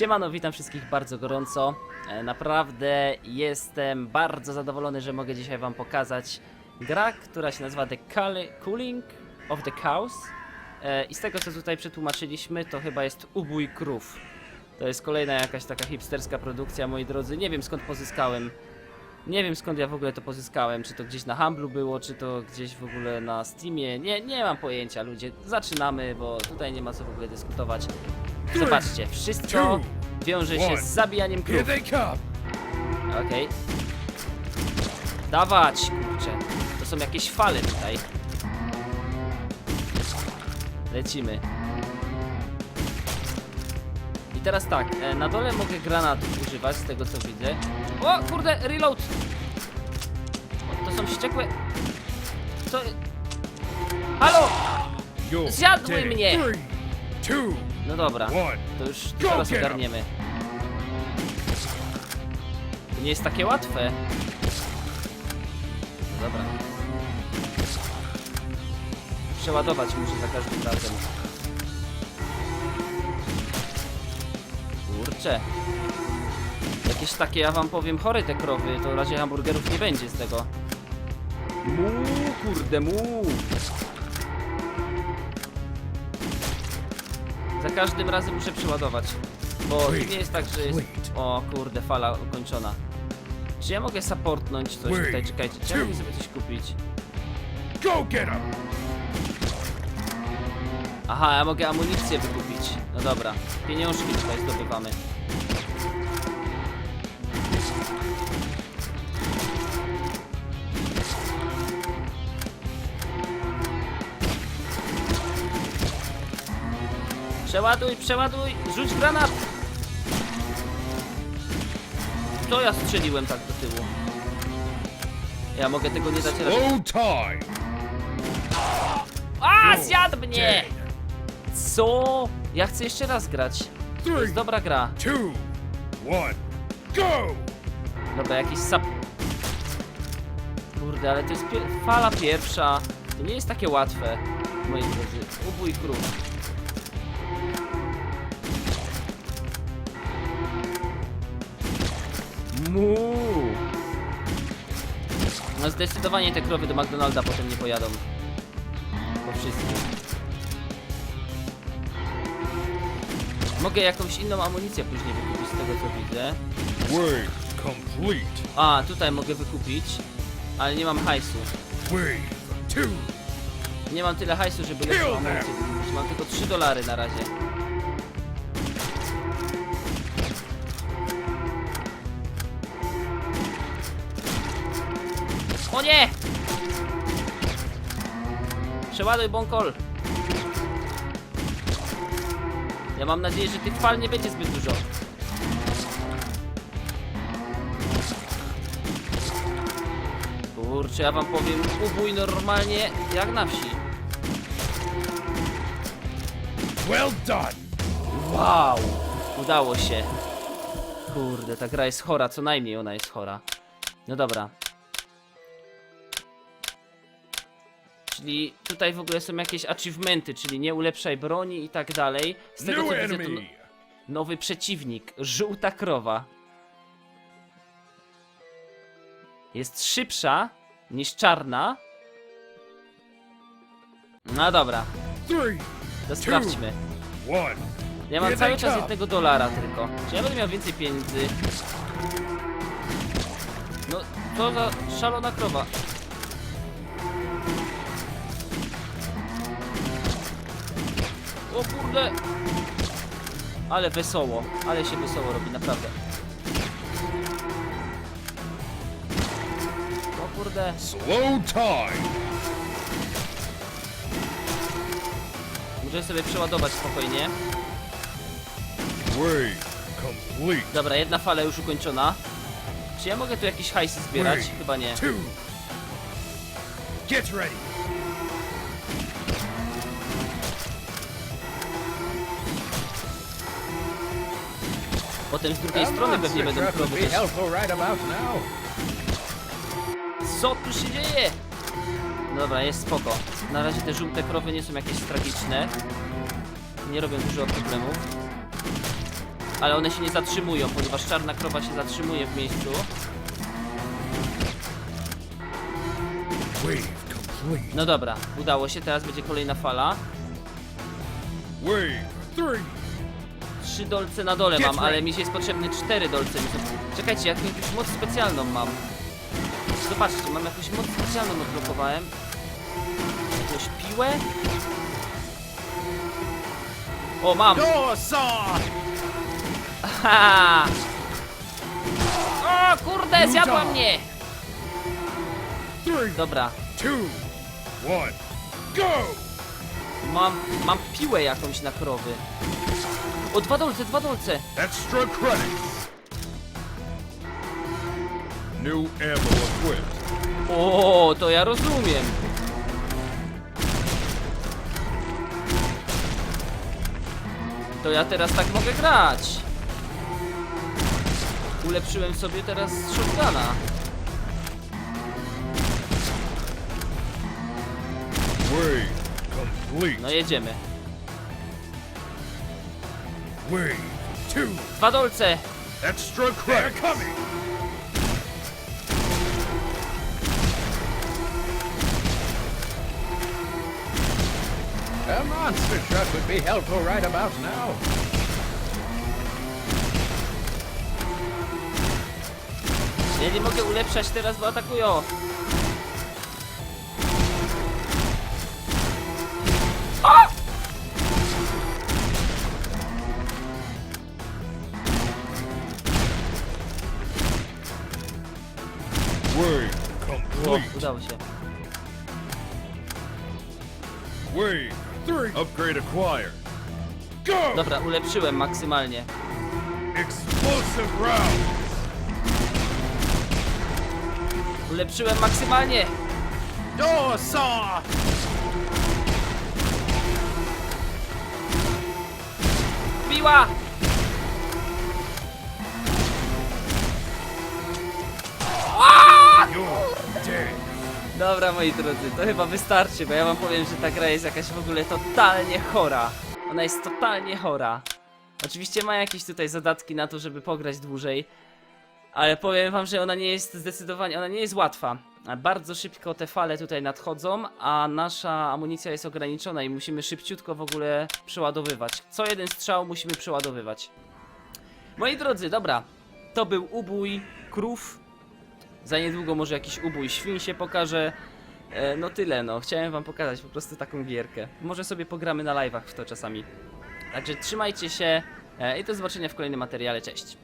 Siemano, witam wszystkich bardzo gorąco. E, Naprawdę jestem bardzo zadowolony, że mogę dzisiaj wam pokazać gra, która się nazywa The Cooling of the Cows. E, I z tego co tutaj przetłumaczyliśmy, to chyba jest Ubój Krów. To jest kolejna jakaś taka hipsterska produkcja, moi drodzy. Nie wiem skąd pozyskałem. Nie wiem skąd ja w ogóle to pozyskałem. Czy to gdzieś na Humblu było, czy to gdzieś w ogóle na Steamie. Nie, nie mam pojęcia, ludzie. Zaczynamy, bo tutaj nie ma co w ogóle dyskutować. Zobaczcie, wszystko wiąże się z zabijaniem krów. Okej. Dawać, kurczę. To są jakieś fale tutaj. Lecimy. I teraz tak, e, na dole mogę granatów używać, z tego co widzę. O, kurde, reload! O, To są wściekłe... To... Halo! Zjadły mnie. No dobra, to już Go zaraz ogarniemy. To nie jest takie łatwe. No dobra. Przeładować muszę za każdym razem. Kurczę. Jakieś takie, ja wam powiem, chore te krowy, to razie hamburgerów nie będzie z tego. Mu, kurde, mu. Za każdym razem muszę przeładować. Bo to nie jest tak, że jest... O kurde, fala ukończona. Czy ja mogę supportnąć coś tutaj? Czekajcie, czy ja mogę sobie coś kupić? Go get them. Aha, ja mogę amunicję wykupić. No dobra, pieniążki tutaj zdobywamy. Przeładuj, przeładuj, rzuć granat! To ja strzeliłem tak do tyłu. Ja mogę tego nie dać rady. Low time. A, zjadł mnie! Co? Ja chcę jeszcze raz grać. To Three, jest dobra gra. two, one. Go. Dobra, jakiś sap... Kurde, ale to jest pie- fala pierwsza. To nie jest takie łatwe, moi drodzy. Ubój krów. Mu. No zdecydowanie te krowy do McDonalda potem nie pojadą. Po wszystkim. Mogę jakąś inną amunicję później wykupić z tego co widzę. Complete. A, tutaj mogę wykupić, ale nie mam hajsu. Two. Nie mam tyle hajsu, żeby lepszą amunicję wykupić. Mam tylko 3 dolary na razie. O nie! Przeładuj bąkol. Ja mam nadzieję, że tych fal nie będzie zbyt dużo. Kurczę, ja wam powiem, ubój normalnie jak na wsi. Well done. Wow! Udało się. Kurde, ta gra jest chora, co najmniej ona jest chora. No dobra. Czyli tutaj w ogóle są jakieś achievementy, czyli nie ulepszaj broni i tak dalej. Z tego co widzę to no- nowy przeciwnik, żółta krowa. Jest szybsza niż czarna. No dobra, Three, to sprawdźmy. one. Ja mam cały czas jednego dolara tylko. Czy ja będę miał więcej pieniędzy? No, co za szalona krowa. O kurde! Ale wesoło, ale się wesoło robi, naprawdę. O kurde. Slow time. Muszę sobie przeładować spokojnie. Wave complete. Dobra, jedna fala już ukończona. Czy ja mogę tu jakieś hajsy zbierać? Chyba nie. Two. Get ready. Potem z drugiej strony pewnie będą now. Co tu się dzieje? Dobra, jest spoko. Na razie te żółte krowy nie są jakieś tragiczne. Nie robią dużo problemów. Ale one się nie zatrzymują, ponieważ czarna krowa się zatrzymuje w miejscu. No dobra, udało się, teraz będzie kolejna fala. Wave three. Trzy dolce na dole mam, ale mi się jest potrzebne cztery dolce. Czekajcie, jak jakąś moc specjalną mam. Zobaczcie, mam jakąś moc specjalną odblokowałem. Jakąś piłę? O, mam! Door saw. Ha! O kurde, zjadła mnie! Dobra, two, one, go. mam, mam piłę jakąś na krowy. O, dwa dolce, dwa dolce! Extra credits. New ammo equipped. O, to ja rozumiem. To ja teraz tak mogę grać. Ulepszyłem sobie teraz shotguna. Complete. No jedziemy. Wave two. Dwa dolce. Extra credits. Coming. A monster truck would be helpful right about now. Ja nie mogę ulepszać teraz, bo atakują. Wave O, complete. udało się. Wave three. Upgrade acquired. Go. Dobra, ulepszyłem maksymalnie. Explosive round. Ulepszyłem maksymalnie. Door saw. Piła! Dobra, moi drodzy, to chyba wystarczy, bo ja wam powiem, że ta gra jest jakaś w ogóle totalnie chora. Ona jest totalnie chora. Oczywiście ma jakieś tutaj zadatki na to, żeby pograć dłużej, ale powiem wam, że ona nie jest zdecydowanie, ona nie jest łatwa. Bardzo szybko te fale tutaj nadchodzą, a nasza amunicja jest ograniczona i musimy szybciutko w ogóle przeładowywać. Co jeden strzał musimy przeładowywać. Moi drodzy, dobra, to był ubój krów. Za niedługo może jakiś ubój świń się pokaże. E, no tyle, no. Chciałem wam pokazać po prostu taką gierkę. Może sobie pogramy na live'ach w to czasami. Także trzymajcie się e, i do zobaczenia w kolejnym materiale. Cześć.